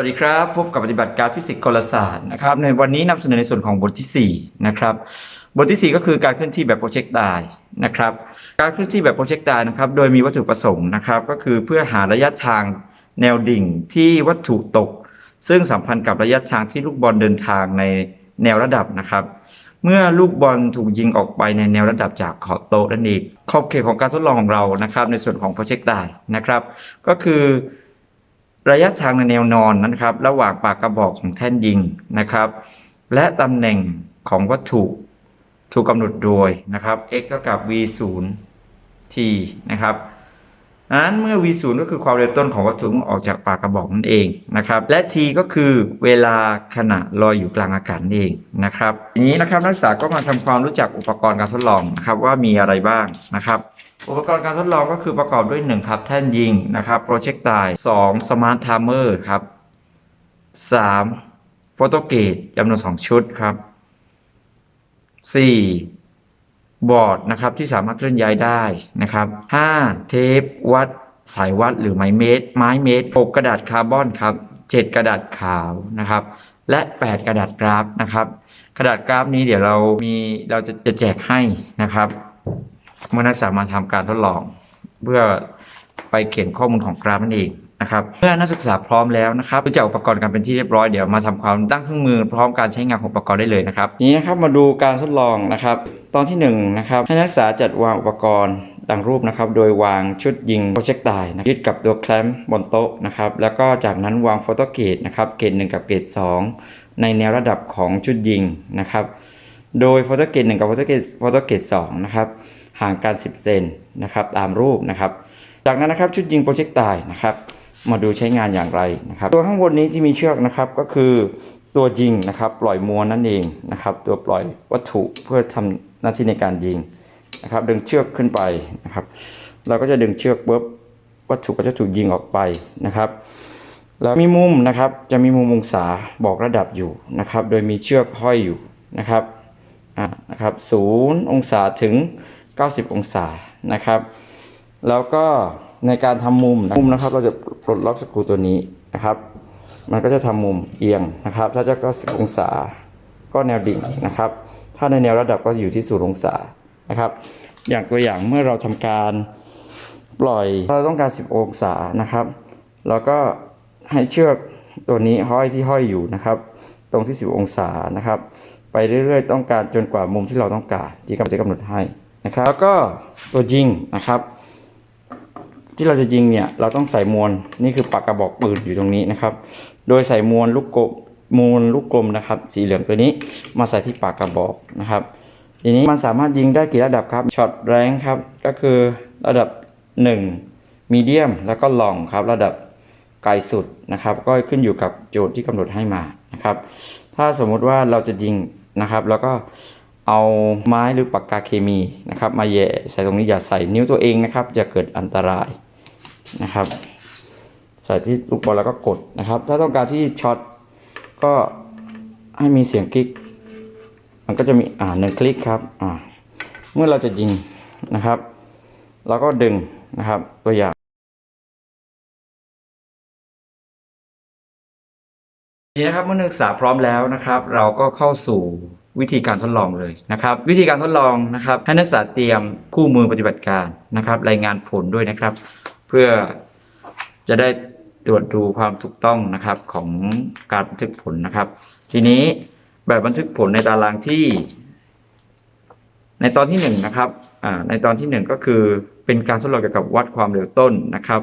วัสดีครับ พบกับปฏิบัติการฟิสิกส์กลศาสตร์นะครับ ในวันนี้นำเสนอในส่วนของบทที่4นะครับ บทที่ 4 ก็คือการเคลื่อนที่แบบโปรเจกต์ไดนะครับ การเคลื่อนที่แบบโปรเจกต์ไดนะครับ โดยมีวัตถุประสงค์นะครับ ก็คือเพื่อหาระยะทางแนวดิ่งที่วัตถุตก ซึ่งสัมพันธ์กับระยะทางที่ลูกบอลเดินทางในแนวระดับนะครับ เมื่อลูกบอลถูกยิงออกไปในแนวระดับจากขอบโต๊ะนั่นเอง ขอบเขตของการทดลองของเรานะครับ ในส่วนของโปรเจกต์ไดนะครับ ก็คือ ระยะทางในแนวนอนนะครับ ระหว่างปากกระบอกของแท่นยิงนะครับ และตำแหน่งของวัตถุถูกกำหนดโดยนะครับ x เท่ากับ v 0 t นะครับนั้นเมื่อ v 0ก็คือความเร็วต้นของวัตถุอออกจากปากกระบอกนั่นเองนะครับ และ t ก็คือเวลาขณะลอยอยู่กลางอากาศนั่นเองนะครับทีนี้นะครับนักศึกษาก็มาทำความรู้จักอุปกรณ์การทดลองนะครับว่ามีอะไรบ้างนะครับ อุปกรณ์การทดลองก็คือประกอบด้วย 1 ครับแท่นยิงนะครับโปรเจกต์ได2สมาร์ทไทม์เมอร์ครับ 3 โฟโตเกตจำนวน 2 ชุดครับ 4 บอร์ดนะครับที่สามารถเคลื่อนย้ายได้นะครับ 5 เทปวัดสายวัดหรือไม้เมตร ไม้เมตร6กระดาษคาร์บอนครับ 7 กระดาษขาวนะครับและ 8 กระดาษกราฟนะครับ กระดาษกราฟนี้เดี๋ยวเรามีเราจะจะแจกให้นะครับ เมื่อนักศึกษามาทำการทดลอง เพื่อไปเขียนข้อมูลของกราฟนั่นเองนะครับเมื่อนักศึกษาพร้อมแล้วนะครับรู้จักอุปกรณ์กันเป็นที่เรียบร้อยเดี๋ยวมาทำความตั้งเครื่องมือพร้อมการใช้งานของอุปกรณ์ได้เลยนะครับทีนี้นะครับมาดูการทดลองนะครับ ตอนที่1นงนะครับให้นักศึกษาจัดวางอุปกรณ์ดังรูปนะครับ โดยวางชุดยิงโปรเจกต์ไดนะยึดกับตัวแคลมป์บนโต๊ะนะครับ แล้วก็จากนั้นวางโฟโตเกตนะครับเกตหนึ่งกับเกตสองในแนวระดับของชุดยิงนะครับ โดยโฟโตเกตหนึ่งกับโฟโตเกตโฟโตเกตสองนะครับ ห่างกัน 10 เซนนะครับตามรูปนะครับ จากนั้นนะครับชุดยิงโปรเจกต์ไดนะครับ มาดูใช้งานอย่างไรนะครับ ตัวข้างบนนี้ที่มีเชือกนะครับก็คือตัวยิงนะครับปล่อยมวลนั่นเองนะครับ ตัวปล่อยวัตถุเพื่อทำหน้าที่ในการยิงนะครับดึงเชือกขึ้นไปนะครับ เราก็จะดึงเชือกปุ๊บวัตถุก็จะถูกยิงออกไปนะครับแล้วมีมุมนะครับจะมีมุมองศาบอกระดับอยู่นะครับ โดยมีเชือกห้อยอยู่นะครับอ่านะครับศูนย์องศาถึง 90 องศานะครับ แล้วก็ในการทำมุมมุมนะครับเราจะปลดล็อกสกรูตัวนี้นะครับ มันก็จะทำมุมเอียงนะครับ ถ้าจะ90องศาก็แนวดิ่งนะครับ ถ้าในแนวระดับก็อยู่ที่0องศานะครับ อย่างตัวอย่างเมื่อเราทำการปล่อยเราต้องการ 10 องศานะครับเราก็ให้เชือกตัวนี้ห้อยที่ห้อยอยู่นะครับ ตรงที่ 10 องศานะครับ ไปเรื่อยๆ ต้องการจนกว่ามุมที่เราต้องการที่กำจะกำหนดให้ นะครับแล้วก็ตัวยิงนะครับ ที่เราจะยิงเนี่ยเราต้องใส่มวลนี่คือปากกระบอกปืนอยู่ตรงนี้นะครับ โดยใส่มวลลูกกลมมวลลูกกลมนะครับ สีเหลืองตัวนี้มาใส่ที่ปากกระบอกนะครับทีนี้มันสามารถยิงได้กี่ระดับครับช็อตแรงครับก็คือระดับ1มีเดียมแล้วก็ลองครับระดับไกลสุดนะครับ ก็ขึ้นอยู่กับโจทย์ที่กำหนดให้มานะครับ ถ้าสมมุติว่าเราจะยิงนะครับ แล้วก็ เอาไม้หรือปากกาเคมีนะครับมาแย่ใส่ตรงนี้อย่าใส่นิ้วตัวเองนะครับ จะเกิดอันตรายนะครับ ใส่ที่ลูกบอลแล้วก็กดนะครับ ถ้าต้องการที่ช็อตก็ให้มีเสียงคลิก มันก็จะมีอ่าหนึ่งคลิกครับอ่าเมื่อเราจะยิงนะครับเราก็ดึงนะครับตัวอย่างนี่นะครับเมื่อนักศึกษาพร้อมแล้วนะครับ เราก็เข้าสู่ วิธีการทดลองเลยนะครับ วิธีการทดลองนะครับให้นักศึกษาเตรียมคู่มือปฏิบัติการนะครับ รายงานผลด้วยนะครับ เพื่อจะได้ตรวจดูความถูกต้องนะครับของการบันทึกผลนะครับ ทีนี้แบบบันทึกผลในตารางที่ ในตอนที่หนึ่งนะครับในตอนที่หนึ่งก็คือเป็นการทดลองเกี่ยวกับวัดความเร็วต้นนะครับ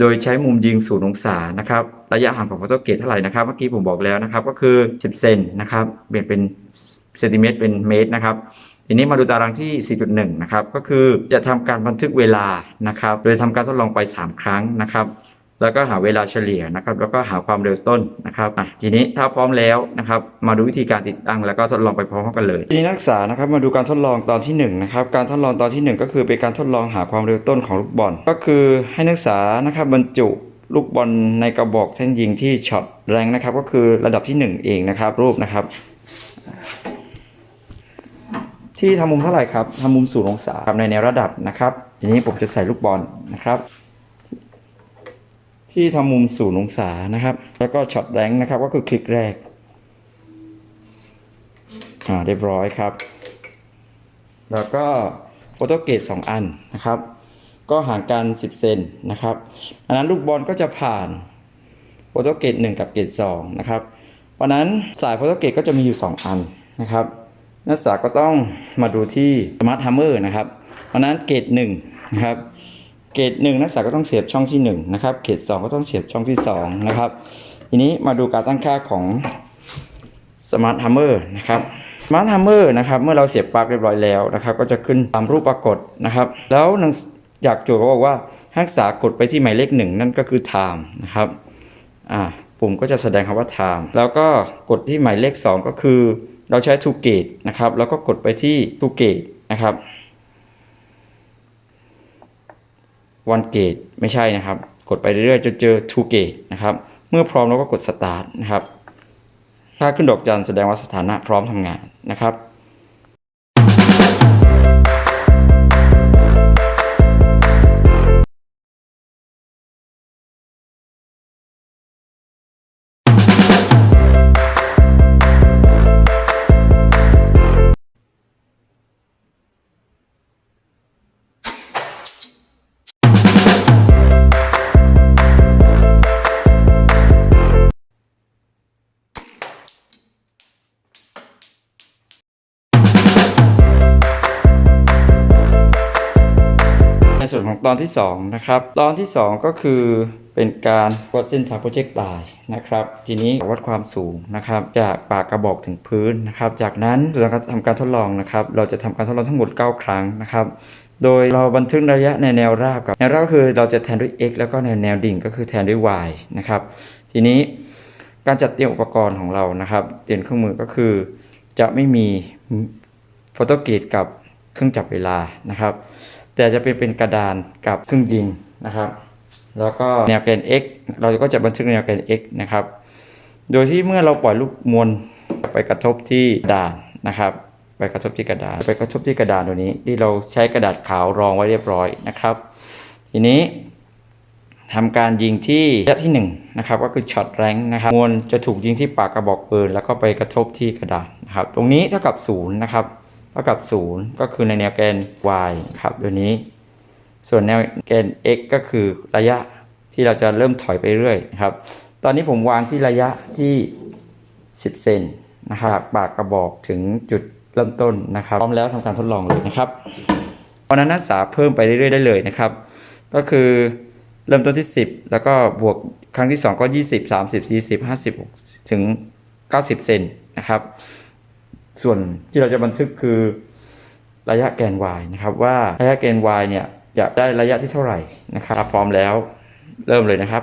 โดยใช้มุมยิงศูนย์องศานะครับ ระยะห่างของโฟโตเกตเท่าไหร่นะครับ เมื่อกี้ผมบอกแล้วนะครับ ก็คือ 10 เซนนะครับ เปลี่ยนเป็นเซนติเมตรเป็นเมตรนะครับ ทีนี้มาดูตารางที่ 4.1 นะครับ ก็คือจะทำการบันทึกเวลานะครับ โดยทำการทดลองไป 3 ครั้งนะครับ แล้วก็หาเวลาเฉลี่ยนะครับ แล้วก็หาความเร็วต้นนะครับอะทีนี้ถ้าพร้อมแล้วนะครับมาดูวิธีการติดตั้งแล้วก็ทดลองไปพร้อมกันเลยทีนี้นักศึกษานะครับมาดูการทดลองตอนที่1นงนะครับการทดลองตอนที่ 1 ก็คือเป็นการทดลองหาความเร็วต้นของลูกบอล ก็คือให้นักศึกษานะครับบรรจุลูกบอลในกระบอกแท่นยิงที่ช็อตแรงนะครับ ก็คือระดับที่ 1 เองนะครับ รูปนะครับ ที่ทำมุมเท่าไหร่ครับทำมุมศูนย์องศาในแนวระดับนะครับ ทีนี้ผมจะใส่ลูกบอลนะครับ ที่ทำมุมศูนย์องศานะครับ แล้วก็ช็อตแรงนะครับ ก็คือคลิกแรก อ่าเรียบร้อยครับ แล้วก็โฟโต้เกต2อันนะครับ ก็ห่างกัน 10 เซนนะครับอันนั้นลูกบอลก็จะผ่านโฟโต้เกต1กับเกต2นะครับเพราะนั้นสายโฟโต้เกตก็จะมีอยู่ 2 อันนะครับนักศึกษาก็ต้องมาดูที่สมาร์ทฮัมเมอร์นะครับ เพราะนั้นเกต1นะครับ เกตหนึ่งนักศึกษาก็ต้องเสียบช่องที่1นะครับเกต2ก็ต้องเสียบช่องที่ 2 นะครับ ทีนี้มาดูการตั้งค่าของสมาร์ทฮัมเมอร์นะครับสมาร์ทฮัมเมอร์นะครับเมื่อเราเสียบปลั๊กเรียบร้อยแล้วนะครับ ก็จะขึ้นตามรูปปรากฏนะครับ แล้วหนังจากโจทย์ก็บอกว่าห้นักศึกษากดไปที่หมายเลขหนึ่งนั่นก็คือ time นะครับอ่าปุ่มก็จะแสดงคำว่า time แล้วก็กดที่หมายเลข 2 ก็คือ เราใช้ to gate นะครับแล้วก็กดไปที่ to gate นะครับ one gate ไม่ใช่นะครับ กดไปเรื่อยๆจนเจอ two gate นะครับ เมื่อพร้อมเราก็กด start นะครับ ถ้าขึ้นดอกจันแสดงว่าสถานะพร้อมทำงานนะครับ ของตอนที่2นะครับตอนที่ 2 ก็คือเป็นการวัดเส้นทางโปรเจกต์ไลน์นะครับ ทีนี้วัดความสูงนะครับ จากปากกระบอกถึงพื้นนะครับ จากนั้นเราก็ทำการทดลองนะครับ เราจะทำการทดลองทั้งหมด 9 ครั้งนะครับ โดยเราบันทึกระยะในแนวราบกับแนวราบก็คือเราจะแทนด้วย x แล้วก็ในแนวดิ่งก็คือแทนด้วย y นะครับ ทีนี้การจัดเตรียมอุปกรณ์ของเรานะครับ เตรียมเครื่องมือก็คือ จะไม่มีโฟโตเกตกับเครื่องจับเวลานะครับ แต่จะเป็นเป็นกระดานกับเครื่องยิงนะครับ แล้วก็แนวแกน x เราก็จะบันทึกแนวแกน x นะครับ โดยที่เมื่อเราปล่อยลูกมวลไปกระทบที่กระดานนะครับ ไปกระทบที่กระดาน ไปกระทบที่กระดานตัวนี้ ที่เราใช้กระดาษขาวรองไว้เรียบร้อยนะครับ ทีนี้ทำการยิงที่ระยะที่1นะครับก็คือช็อตแรงนะครับมวลจะถูกยิงที่ปากกระบอกปืนแล้วก็ไปกระทบที่กระดานนะครับ ตรงนี้เท่ากับ0นะครับ ท่ากับ 0 ก็คือในแนวแกน y ครับตัวนี้ ส่วนแนวแกน x ก็คือระยะที่เราจะเริ่มถอยไปเรื่อยครับ ตอนนี้ผมวางที่ระยะที่ 10 เซนนะครับปากกระบอกถึงจุดเริ่มต้นนะครับ พร้อมแล้วทำการทดลองเลยนะครับเพราะฉะนั้นนักศึกษาเพิ่มไปเรื่อยๆได้เลยนะครับ ก็คือเริ่มต้นที่ 10 แล้วก็บวกครั้งที่ 2 ก็ 20 30 40 50 60ถึง 90 เซนนะครับ ส่วนที่เราจะบันทึกคือระยะแกน y นะครับว่าระยะแกน y เนี่ยจะได้ระยะที่เท่าไหร่นะครับพร้อมแล้วเริ่มเลยนะครับ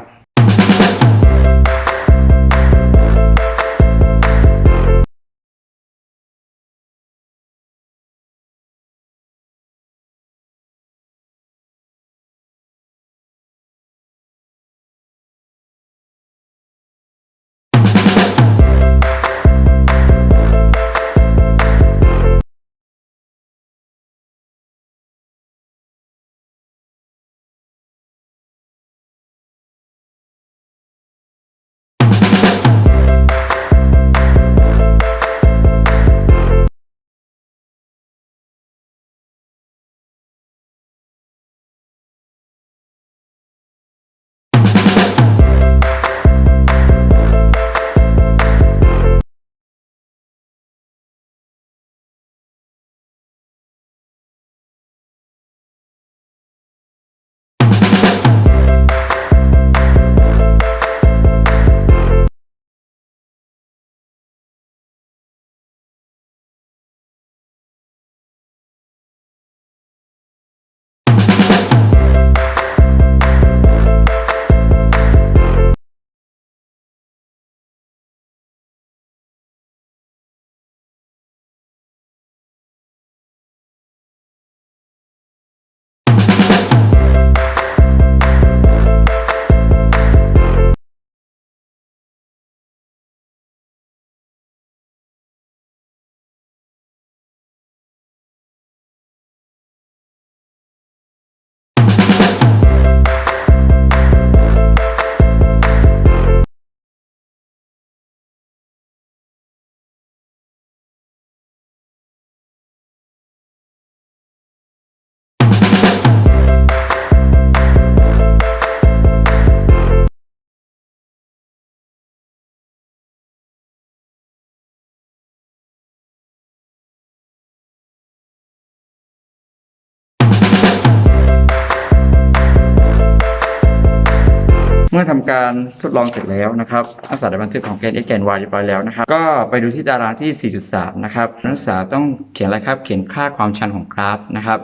มื่อทำการทดลองเสร็จแล้วนะครับนักศึกษาได้บันทึกของแกน x แกน y เรียบร้อยแล้วนะครับ ก็ไปดูที่ตารางที่ 4.3 นะครับนักศึกษาต้องเขียนอะไรครับ เขียนค่าความชันของกราฟนะครับ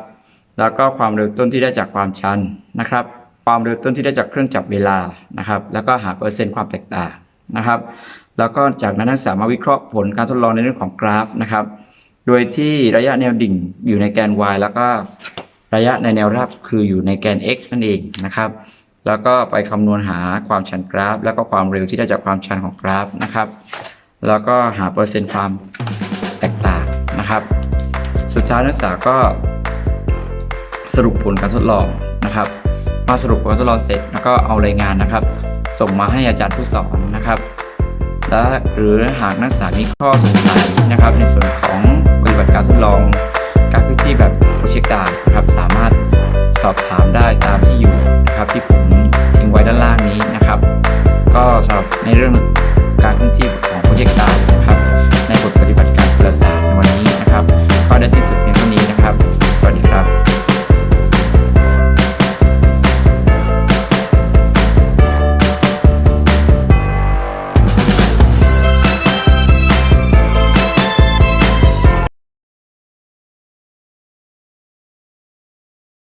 แล้วก็ความเร็วต้นที่ได้จากความชันนะครับ ความเร็วต้นที่ได้จากเครื่องจับเวลานะครับ แล้วก็หาเปอร์เซ็นต์ความแตกต่างนะครับ แล้วก็จากนั้นนักศึกษามาวิเคราะห์ผลการทดลองในเรื่องของกราฟนะครับ โดยที่ระยะแนวดิ่งอยู่ในแกน y แล้วก็ระยะในแนวราบคืออยู่ในแกน x นั่นเองนะครับ แล้วก็ไปคำนวณหาความชันกราฟ แล้วก็ความเร็วที่ได้จากความชันของกราฟนะครับ แล้วก็หาเปอร์เซ็นต์ความแตกต่างนะครับ สุดท้ายนักศึกษาก็สรุปผลการทดลองนะครับมาสรุปผลการทดลองเสร็จแล้วก็เอารายงานนะครับ ส่งมาให้อาจารย์ผู้สอนนะครับ และหรือหากนักศึกษามีข้อสงสัยนะครับ ในส่วนของปฏิบัติการทดลอง การเคลื่อนที่แบบโปรเจกตานะครับ สามารถสอบถามได้ตามที่อยู่นะครับที่ผม ก็สำหรับในเรื่องการเคลื่อนที่องเที่ยว